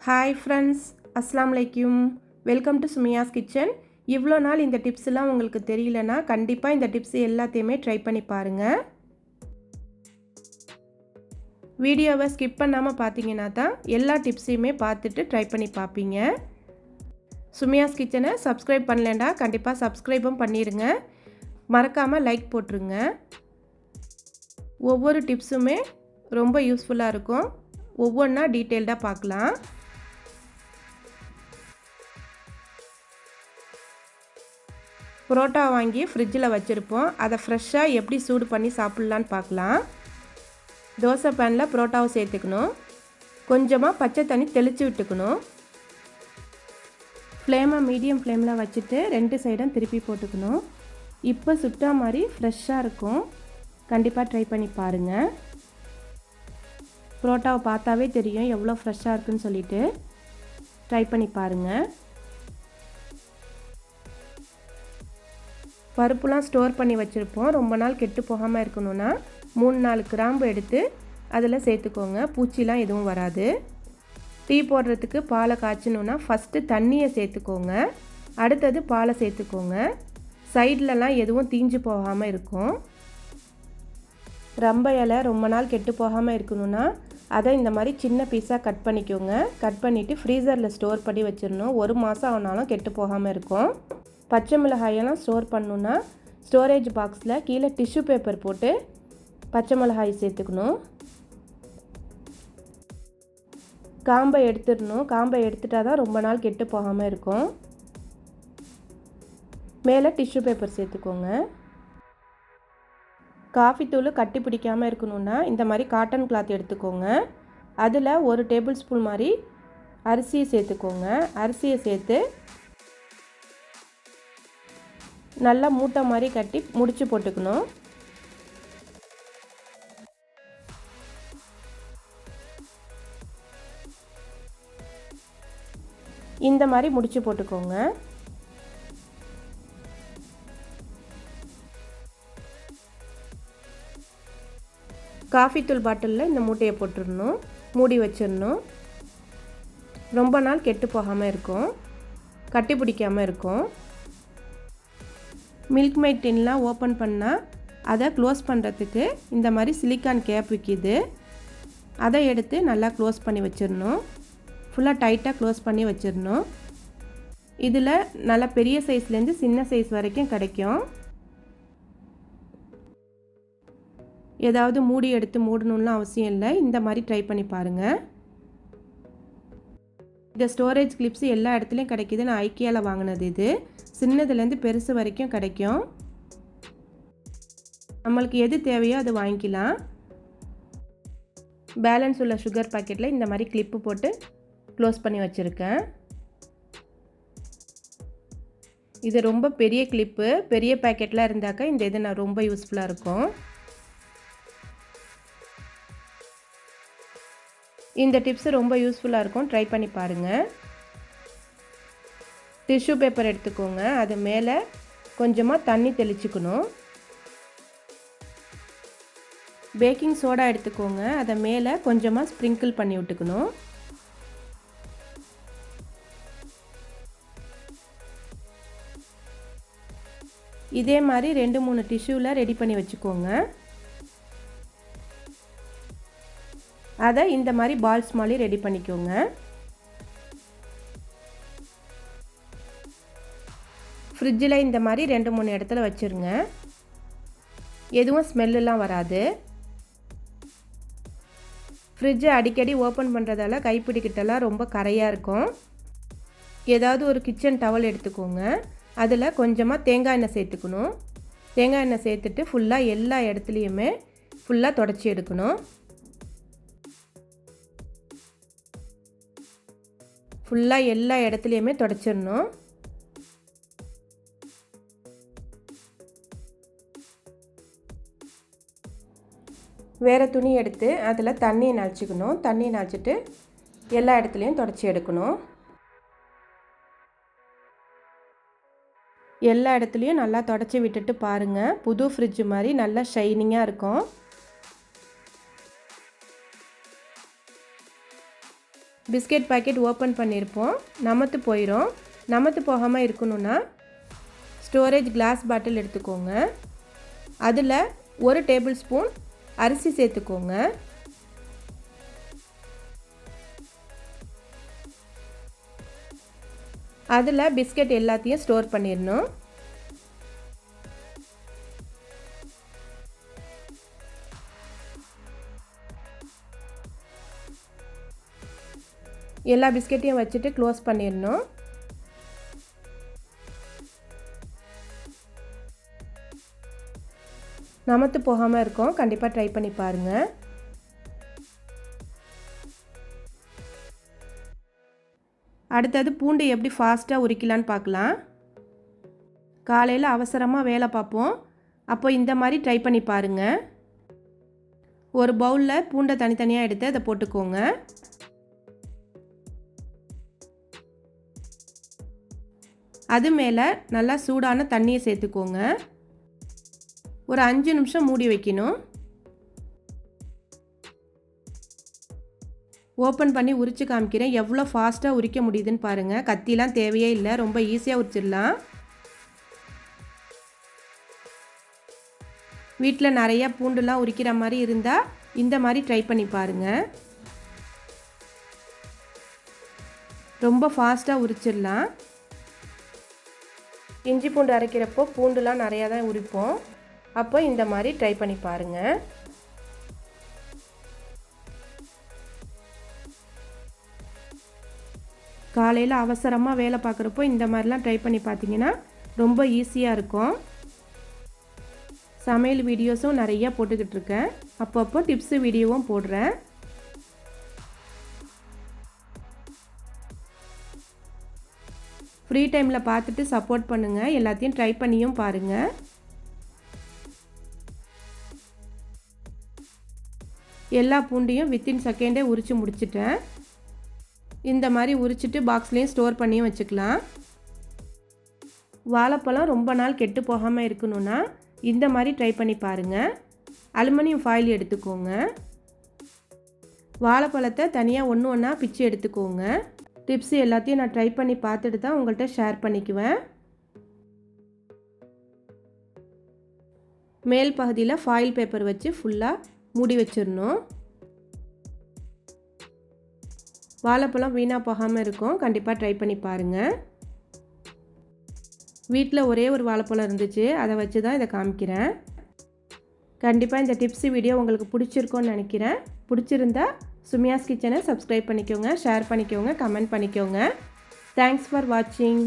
Hi friends அஸ்லாம் வலைக்கும் welcome to Sumiya's kitchen இவ்வளோ நாள் இந்த டிப்ஸ்லாம் உங்களுக்கு தெரியலனா கண்டிப்பாக இந்த டிப்ஸ் எல்லாத்தையுமே ட்ரை பண்ணி பாருங்கள் வீடியோவை ஸ்கிப் பண்ணாமல் பார்த்தீங்கன்னா தான் எல்லா டிப்ஸையுமே பார்த்துட்டு ட்ரை பண்ணி பார்ப்பீங்க சுமியாஸ் கிச்சனை சப்ஸ்கிரைப் பண்ணலண்டா கண்டிப்பாக சப்ஸ்கிரைபும் பண்ணிடுங்க மறக்காமல் லைக் போட்டுருங்க. ஒவ்வொரு டிப்ஸுமே ரொம்ப யூஸ்ஃபுல்லாக இருக்கும். ஒவ்வொன்றா டீட்டெயில்டாக பார்க்கலாம் புரோட்டா வாங்கி ஃப்ரிட்ஜில் வச்சுருப்போம். அதை ஃப்ரெஷ்ஷாக எப்படி சூடு பண்ணி சாப்பிட்லான்னு பார்க்கலாம். தோசை பேனில் புரோட்டாவை சேர்த்துக்கணும். கொஞ்சமாக பச்சை தண்ணி தெளித்து விட்டுக்கணும். ஃப்ளேமை மீடியம் ஃப்ளேமில் வச்சுட்டு ரெண்டு சைடும் திருப்பி போட்டுக்கணும். இப்போ சுட்டா மாதிரி ஃப்ரெஷ்ஷாக இருக்கும். கண்டிப்பாக ட்ரை பண்ணி பாருங்கள் புரோட்டாவை பார்த்தாவே தெரியும் எவ்வளோ ஃப்ரெஷ்ஷாக இருக்குன்னு சொல்லிட்டு. ட்ரை பண்ணி பாருங்கள் பருப்புலாம் ஸ்டோர் பண்ணி வச்சுருப்போம். ரொம்ப நாள் கெட்டு போகாமல் இருக்கணும்னா மூணு நாலு கிராம்பு எடுத்து அதில் சேர்த்துக்கோங்க. பூச்சிலாம் எதுவும் வராது. டீ போடுறதுக்கு பாலை காய்ச்சணுன்னா ஃபஸ்ட்டு தண்ணியை சேர்த்துக்கோங்க. அடுத்தது பாலை சேர்த்துக்கோங்க. சைட்லலாம் எதுவும் தீஞ்சு போகாமல் இருக்கும். ரம்ப இலை ரொம்ப நாள் கெட்டு போகாமல் இருக்கணும்னா அதை இந்த மாதிரி சின்ன பீஸாக கட் பண்ணிக்கோங்க. கட் பண்ணிவிட்டு ஃப்ரீசரில் ஸ்டோர் பண்ணி வச்சிடணும். ஒரு மாதம் ஆனாலும் கெட்டு போகாமல் இருக்கும். பச்சை மிளகாயெல்லாம் ஸ்டோர் பண்ணணுன்னா ஸ்டோரேஜ் பாக்ஸில் கீழே டிஷ்யூ பேப்பர் போட்டு பச்சை மிளகாய் சேர்த்துக்கணும். காம்பை எடுத்துடணும். காம்பை எடுத்துட்டா தான் ரொம்ப நாள் கெட்டு போகாமல் இருக்கும். மேலே டிஷ்யூ பேப்பர் சேர்த்துக்கோங்க. காஃபி தூள் கட்டி பிடிக்காமல் இருக்கணும்னா இந்த மாதிரி காட்டன் கிளாத் எடுத்துக்கோங்க. அதில் ஒரு டேபிள் ஸ்பூன் மாதிரி அரிசியை சேர்த்துக்கோங்க. அரிசியை சேர்த்து நல்லா மூட்டை மாதிரி கட்டி முடிச்சு போட்டுக்கணும். இந்த மாதிரி முடிச்சு போட்டுக்கோங்க. காஃபி தூள் பாட்டிலில் இந்த மூட்டையை போட்டுடணும். மூடி வச்சிடணும். ரொம்ப நாள் கெட்டு போகாமல் இருக்கும். கட்டி பிடிக்காமல் இருக்கும். மில்க் மைட் டின்லாம் ஓப்பன் பண்ணால் அதை க்ளோஸ் பண்ணுறதுக்கு இந்த மாதிரி சிலிக்கான் கேப் விற்கிது அதை எடுத்து நல்லா க்ளோஸ் பண்ணி வச்சிடணும் ஃபுல்லாக டைட்டாக க்ளோஸ் பண்ணி வச்சிடணும் இதில் நல்லா பெரிய சைஸ்லேருந்து சின்ன சைஸ் வரைக்கும் கிடைக்கும். ஏதாவது மூடி எடுத்து மூடணும்னு அவசியம் இல்லை. இந்த மாதிரி ட்ரை பண்ணி பாருங்கள் இந்த ஸ்டோரேஜ் கிளிப்ஸ் எல்லா இடத்துலையும் கிடைக்கிது நான் ஐக்கியாவில் வாங்கினது இது. சின்னதுலேருந்து பெருசு வரைக்கும் கிடைக்கும். நம்மளுக்கு எது தேவையோ அது வாங்கிக்கலாம். பேலன்ஸ் உள்ள சுகர் பாக்கெட்டில் இந்த மாதிரி கிளிப்பு போட்டு க்ளோஸ் பண்ணி வச்சுருக்கேன். இது ரொம்ப பெரிய கிளிப்பு பெரிய பேக்கெட்லாம் இருந்தாக்கா இந்த இது நான் ரொம்ப யூஸ்ஃபுல்லாக இருக்கும். இந்த டிப்ஸு ரொம்ப யூஸ்ஃபுல்லாக இருக்கும். ட்ரை பண்ணி பாருங்கள் டிஷ்யூ பேப்பர் எடுத்துக்கோங்க. அது மேலே கொஞ்சமாக தண்ணி தெளிச்சுக்கணும். பேக்கிங் சோடா எடுத்துக்கோங்க. அதை மேலே கொஞ்சமாக ஸ்ப்ரிங்கிள் பண்ணி விட்டுக்கணும். இதே மாதிரி ரெண்டு மூணு டிஷ்யூவில் ரெடி பண்ணி வச்சுக்கோங்க. அதை இந்த மாதிரி பால்ஸ் மாதிரி ரெடி பண்ணிக்கோங்க. ஃப்ரிட்ஜில் இந்த மாதிரி ரெண்டு மூணு இடத்துல வச்சுருங்க. எதுவும் ஸ்மெல்லாம் வராது. ஃப்ரிட்ஜை அடிக்கடி ஓப்பன் பண்ணுறதால கைப்பிடிக்கிட்டலாம் ரொம்ப கரையாக இருக்கும். ஏதாவது ஒரு கிச்சன் டவல் எடுத்துக்கோங்க. அதில் கொஞ்சமாக தேங்காய் எண்ணெய் சேர்த்துக்கணும். தேங்காய் எண்ணெய் சேர்த்துட்டு ஃபுல்லாக எல்லா இடத்துலையுமே ஃபுல்லாக தொடச்சி எடுக்கணும். ஃபுல்லாக எல்லா இடத்துலையுமே தொடச்சிடணும். வேறு துணி எடுத்து அதில் தண்ணியை நனைச்சிக்கணும் தண்ணியை நனைச்சிட்டு எல்லா இடத்துலையும் தொடச்சி எடுக்கணும். எல்லா இடத்துலையும் நல்லா தொடச்சி விட்டுட்டு பாருங்கள் புது ஃப்ரிட்ஜ் மாதிரி நல்லா ஷைனிங்காக இருக்கும். பிஸ்கெட் பாக்கெட் ஓப்பன் பண்ணியிருப்போம் நமத்து போயிடும் நமத்து போகாமல் இருக்கணும்னா ஸ்டோரேஜ் கிளாஸ் பாட்டில் எடுத்துக்கோங்க. அதில் ஒரு டேபிள் ஸ்பூன் அரிசி சேர்த்துக்கோங்க. அதில் பிஸ்கெட் எல்லாத்தையும் ஸ்டோர் பண்ணிடணும் எல்லா பிஸ்கெட்டையும் வச்சுட்டு க்ளோஸ் பண்ணிடணும். நமத்து போகாமல் இருக்கும். கண்டிப்பாக ட்ரை பண்ணி பாருங்கள் அடுத்தது பூண்டு எப்படி ஃபாஸ்ட்டாக உரிக்கலான்னு பார்க்கலாம். காலையில் அவசரமாக வேலை பார்ப்போம். அப்போ இந்த மாதிரி ட்ரை பண்ணி பாருங்கள் ஒரு பவுலில் பூண்டை தனித்தனியாக எடுத்து அதை போட்டுக்கோங்க. அது மேலே நல்லா சூடான தண்ணியை சேர்த்துக்கோங்க. ஒரு அஞ்சு நிமிஷம் மூடி வைக்கணும். ஓப்பன் பண்ணி உரித்து காமிக்கிறேன். எவ்வளோ ஃபாஸ்ட்டாக உரிக்க முடியுதுன்னு பாருங்கள் கத்திலாம் தேவையே இல்லை. ரொம்ப ஈஸியாக உரிச்சிடலாம். வீட்டில் நிறையா பூண்டுலாம் உரிக்கிற மாதிரி இருந்தால் இந்த மாதிரி ட்ரை பண்ணி பாருங்கள் ரொம்ப ஃபாஸ்ட்டாக உரிச்சிடலாம். இஞ்சி பூண்டு அரைக்கிறப்போ பூண்டுலாம் நிறையா தான் உரிப்போம். அப்போ இந்த மாதிரி ட்ரை பண்ணி பாருங்கள் காலையில் அவசரமாக வேலை பார்க்குறப்போ இந்த மாதிரிலாம் ட்ரை பண்ணி பார்த்தீங்கன்னா ரொம்ப ஈஸியாக இருக்கும். சமையல் வீடியோஸும் நிறையா போட்டுக்கிட்டு இருக்கேன். அப்பப்போ டிப்ஸு வீடியோவும் போடுறேன். ஃப்ரீ டைமில் பார்த்துட்டு சப்போர்ட் பண்ணுங்கள் எல்லாத்தையும் ட்ரை பண்ணியும் பாருங்கள் எல்லா பூண்டையும் வித்தின் செகண்டே உரித்து முடிச்சிட்டேன். இந்த மாதிரி உரிச்சிட்டு பாக்ஸ்லேயும் ஸ்டோர் பண்ணியும் வச்சுக்கலாம். வாழைப்பழம் ரொம்ப நாள் கெட்டு போகாமல் இருக்கணும்னா இந்த மாதிரி ட்ரை பண்ணி பாருங்கள் அலுமினியம் ஃபாயில் எடுத்துக்கோங்க. வாழைப்பழத்தை தனியாக ஒன்று ஒன்றா பிச்சு எடுத்துக்கோங்க. டிப்ஸ் எல்லாத்தையும் நான் ட்ரை பண்ணி பார்த்துட்டு தான் உங்கள்கிட்ட ஷேர் பண்ணிக்குவேன். மேல் பகுதியில் ஃபாயில் பேப்பர் வச்சு ஃபுல்லாக மூடி வச்சிடணும். வாழைப்பழம் வீணாக போகாமல் இருக்கும். கண்டிப்பாக ட்ரை பண்ணி பாருங்கள் வீட்டில் ஒரே ஒரு வாழைப்பழம் இருந்துச்சு. அதை வச்சு தான் இதை காமிக்கிறேன். கண்டிப்பாக இந்த டிப்ஸ் வீடியோ உங்களுக்கு பிடிச்சிருக்கோன்னு நினைக்கிறேன். பிடிச்சிருந்தா சுமியாஸ் கிச்சனை சப்ஸ்கிரைப் பண்ணிக்கோங்க ஷேர் பண்ணிக்கோங்க கமெண்ட் பண்ணிக்கோங்க. தேங்க்ஸ் ஃபார் வாட்சிங்